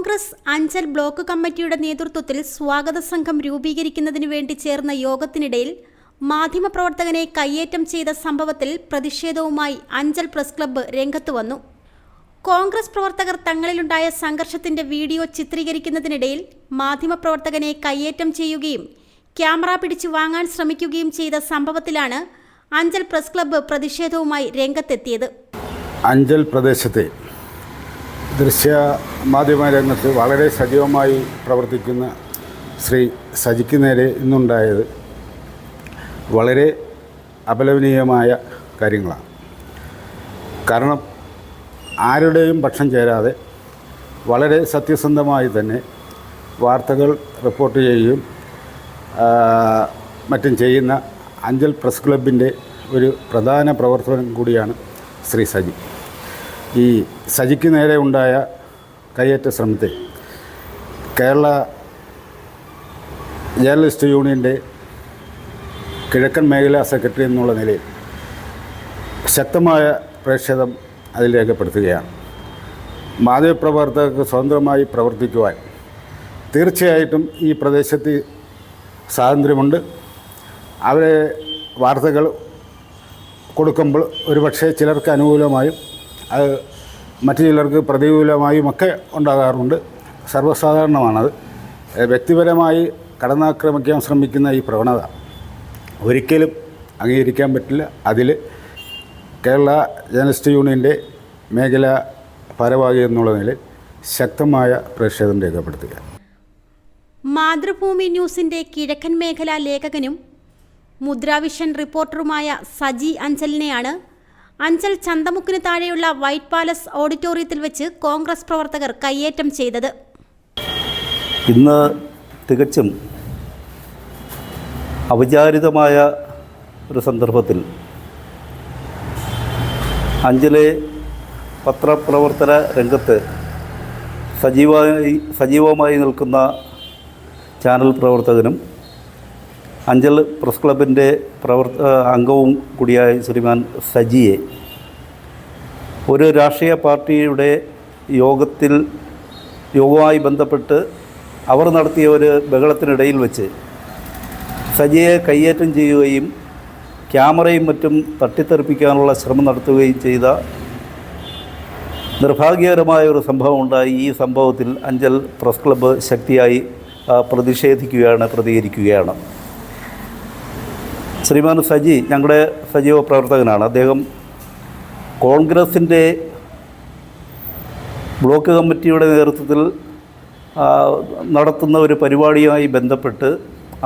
Congress Anchal block കമ്മിറ്റിയുടെ നേതൃത്വത്തിൽ സ്വാഗത സംഘം രൂപീകരിക്കുന്നതിനു വേണ്ടി ചേർന്ന യോഗത്തിനിടയിൽ മാധ്യമപ്രവർത്തകനെ കയ്യേറ്റം ചെയ്ത സംഭവത്തിൽ പ്രതിഷേധവുമായി അഞ്ചൽ പ്രസ് ക്ലബ്ബ് രംഗത്ത് വന്നു. കോൺഗ്രസ് പ്രവർത്തകർ തങ്ങളിലുണ്ടായ സംഘർഷത്തിന്റെ വീഡിയോ ചിത്രീകരിക്കുന്നതിനിടയിൽ മാധ്യമപ്രവർത്തകനെ കയ്യേറ്റം ചെയ്യുകയും ക്യാമറ പിടിച്ചു വാങ്ങാൻ ശ്രമിക്കുകയും ചെയ്ത സംഭവത്തിലാണ് അഞ്ചൽ പ്രസ് ക്ലബ്ബ് പ്രതിഷേധവുമായി രംഗത്തെത്തിയത്. അഞ്ചൽ പ്രദേശത്തെ ദൃശ്യ മാധ്യമ രംഗത്ത് വളരെ സജീവമായി പ്രവർത്തിക്കുന്ന ശ്രീ സജിക്ക് നേരെ ഇന്നുണ്ടായത് വളരെ അപലപനീയമായ കാര്യങ്ങളാണ്. കാരണം ആരുടെയും പക്ഷം ചേരാതെ വളരെ സത്യസന്ധമായി തന്നെ വാർത്തകൾ റിപ്പോർട്ട് ചെയ്യുകയും മറ്റും ചെയ്യുന്ന അഞ്ചൽ പ്രസ് ക്ലബിന്റെ ഒരു പ്രധാന പ്രവർത്തനം കൂടിയാണ് ശ്രീ സജി. ഈ സജിക്ക് നേരെ ഉണ്ടായ കയ്യേറ്റ ശ്രമത്തെ കേരള ജേർണലിസ്റ്റ് യൂണിയന്റെ കിഴക്കൻ മേഖലാ സെക്രട്ടറി എന്നുള്ള നിലയിൽ ശക്തമായ പ്രക്ഷേപം അതിൽ രേഖപ്പെടുത്തുകയാണ്. മാധ്യമപ്രവർത്തകർക്ക് സ്വതന്ത്രമായി പ്രവർത്തിക്കുവാൻ തീർച്ചയായിട്ടും ഈ പ്രദേശത്ത് സ്വാതന്ത്ര്യമുണ്ട്. അവരെ വാർത്തകൾ കൊടുക്കുമ്പോൾ ഒരുപക്ഷെ ചിലർക്ക് അനുകൂലമായും അത് മറ്റു ചിലർക്ക് പ്രതികൂലമായും ഒക്കെ ഉണ്ടാകാറുണ്ട്. സർവസാധാരണമാണത്. വ്യക്തിപരമായി കടന്നാക്രമിക്കാൻ ശ്രമിക്കുന്ന ഈ പ്രവണത ഒരിക്കലും അംഗീകരിക്കാൻ പറ്റില്ല. അതിൽ കേരള ജേണലിസ്റ്റ് യൂണിയന്റെ മേഖല ഭാരവാഹി എന്നുള്ള നിലയിൽ ശക്തമായ പ്രതിഷേധം രേഖപ്പെടുത്തുക. മാതൃഭൂമി ന്യൂസിന്റെ കിഴക്കൻ മേഖലാ ലേഖകനും മുദ്രാവിഷൻ റിപ്പോർട്ടറുമായ സജി അഞ്ചലിനെയാണ് അഞ്ചൽ ചന്തമുക്കിന് താഴെയുള്ള വൈറ്റ് പാലസ് ഓഡിറ്റോറിയത്തിൽ വെച്ച് കോൺഗ്രസ് പ്രവർത്തകർ കയ്യേറ്റം ചെയ്തത്. ഇന്ന് തികച്ചും അവിചാരിതമായ ഒരു സന്ദർഭത്തിൽ അഞ്ചലെ പത്രപ്രവർത്തന രംഗത്ത് സജീവമായി സജീവമായി നിൽക്കുന്ന ചാനൽ പ്രവർത്തകനും അഞ്ചൽ പ്രസ് ക്ലബിന്റെ പ്രവർത്ത അംഗവും കൂടിയായ ശ്രീമാൻ സജിയെ. ഒരു രാഷ്ട്രീയ പാർട്ടിയുടെ യോഗത്തിൽ യോഗവുമായി ബന്ധപ്പെട്ട് അവർ നടത്തിയ ഒരു ബഹളത്തിനിടയിൽ വെച്ച് സജിയെ കയ്യേറ്റം ചെയ്യുകയും ക്യാമറയും മറ്റും തട്ടിത്തെറിപ്പിക്കാനുള്ള ശ്രമം നടത്തുകയും ചെയ്ത നിർഭാഗ്യകരമായ ഒരു സംഭവം ഉണ്ടായി. ഈ സംഭവത്തിൽ അഞ്ചൽ പ്രസ് ക്ലബ്ബ് ശക്തിയായി പ്രതിഷേധിക്കുകയാണ് പ്രതികരിക്കുകയാണ്. ശ്രീമാൻ സജി ഞങ്ങളുടെ സജീവ പ്രവർത്തകനാണ്. അദ്ദേഹം കോൺഗ്രസിന്റെ ബ്ലോക്ക് കമ്മിറ്റിയുടെ നേതൃത്വത്തിൽ നടത്തുന്ന ഒരു പരിപാടിയുമായി ബന്ധപ്പെട്ട്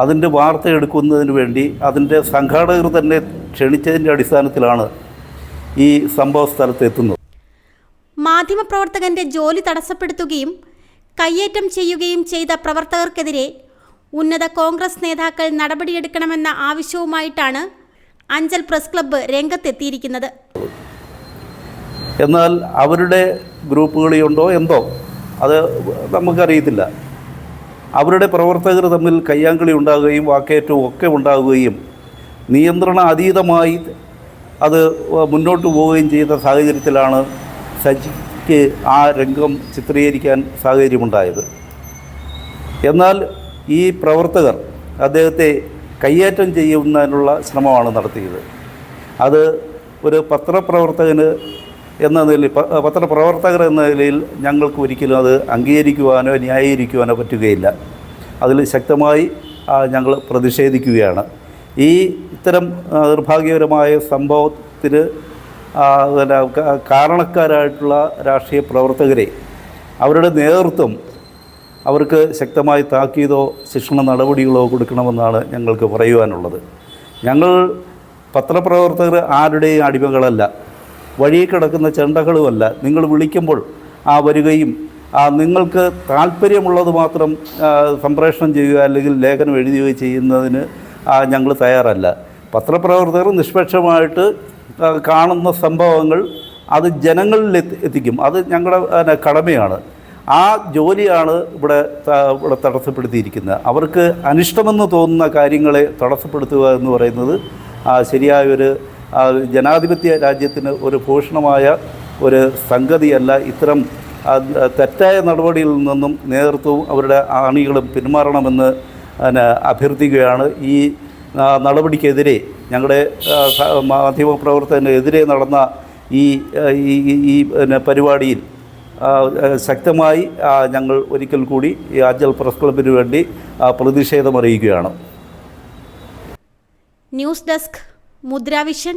അതിന്റെ വാർത്ത എടുക്കുന്നതിന് വേണ്ടി അതിന്റെ സംഘാടകർ തന്നെ ക്ഷണിച്ചതിന്റെ അടിസ്ഥാനത്തിലാണ് ഈ സംഭവ സ്ഥലത്ത് എത്തുന്നത്. മാധ്യമപ്രവർത്തകന്റെ ജോലി തടസ്സപ്പെടുത്തുകയും കയ്യേറ്റം ചെയ്യുകയും ചെയ്ത പ്രവർത്തകർക്കെതിരെ ഉന്നത കോൺഗ്രസ് നേതാക്കൾ നടപടിയെടുക്കണമെന്ന ആവശ്യവുമായിട്ടാണ് അഞ്ചൽ പ്രസ് ക്ലബ്ബ് രംഗത്തെത്തിയിരിക്കുന്നത്. എന്നാൽ അവരുടെ ഗ്രൂപ്പുകളിലുണ്ടോ എന്തോ അത് നമുക്കറിയത്തില്ല. അവരുടെ പ്രവർത്തകർ തമ്മിൽ കയ്യാങ്കളി ഉണ്ടാകുകയും വാക്കേറ്റവും ഒക്കെ ഉണ്ടാകുകയും നിയന്ത്രണ അതീതമായി അത് മുന്നോട്ട് പോവുകയും ചെയ്ത സാഹചര്യത്തിലാണ് സജിക്ക് ആ രംഗം ചിത്രീകരിക്കാൻ സാഹചര്യമുണ്ടായത്. എന്നാൽ ഈ പ്രവർത്തകർ അദ്ദേഹത്തെ കയ്യേറ്റം ചെയ്യുന്നതിനുള്ള ശ്രമമാണ് നടത്തിയത്. അത് ഒരു പത്രപ്രവർത്തകന് എന്ന നിലയിൽ പത്രപ്രവർത്തകർ എന്ന നിലയിൽ ഞങ്ങൾക്ക് ഒരിക്കലും അത് അംഗീകരിക്കുവാനോ ന്യായീകരിക്കുവാനോ പറ്റുകയില്ല. അതിൽ ശക്തമായി ഞങ്ങൾ പ്രതിഷേധിക്കുകയാണ്. ഈ ഇത്തരം നിർഭാഗ്യപരമായ സംഭവത്തിന് കാരണക്കാരായിട്ടുള്ള രാഷ്ട്രീയ പ്രവർത്തകരെ അവരുടെ നേതൃത്വം അവർക്ക് ശക്തമായി താക്കീതോ ശിക്ഷണ നടപടികളോ കൊടുക്കണമെന്നാണ് ഞങ്ങൾക്ക് പറയുവാനുള്ളത്. ഞങ്ങൾ പത്രപ്രവർത്തകർ ആരുടെയും അടിമകളല്ല. വഴിയിൽ കിടക്കുന്ന ചെണ്ടകളുമല്ല. നിങ്ങൾ വിളിക്കുമ്പോൾ ആ വരികയും നിങ്ങൾക്ക് താല്പര്യമുള്ളത് മാത്രം സംപ്രേഷണം ചെയ്യുക അല്ലെങ്കിൽ ലേഖനം എഴുതുകയോ ചെയ്യുന്നതിന് ഞങ്ങൾ തയ്യാറല്ല. പത്രപ്രവർത്തകർ നിഷ്പക്ഷമായിട്ട് കാണുന്ന സംഭവങ്ങൾ അത് ജനങ്ങളിൽ എത്തിക്കും. അത് ഞങ്ങളുടെ കടമയാണ്. ആ ജോലിയാണ് ഇവിടെ ഇവിടെ തടസ്സപ്പെടുത്തിയിരിക്കുന്നത്. അവർക്ക് അനിഷ്ടമെന്ന് തോന്നുന്ന കാര്യങ്ങളെ തടസ്സപ്പെടുത്തുക എന്ന് പറയുന്നത് ശരിയായൊരു ജനാധിപത്യ രാജ്യത്തിന് ഒരു ഭൂഷണമായ ഒരു സംഗതിയല്ല. ഇത്തരം തെറ്റായ നടപടിയിൽ നിന്നും നേതൃത്വവും അവരുടെ ആണികളും പിന്മാറണമെന്ന് അഭ്യർത്ഥിക്കുകയാണ്. ഈ നടപടിക്കെതിരെ ഞങ്ങളുടെ മാധ്യമപ്രവർത്തകനെതിരെ നടന്ന ഈ ഈ പിന്നെ പരിപാടിയിൽ ശക്തമായി ഞങ്ങൾ ഒരിക്കൽ കൂടി ഈ അജൽ പ്രസ് ക്ലബിന് വേണ്ടി ആ, പ്രതിഷേധം അറിയിക്കുകയാണ്. News desk Mudra Vision.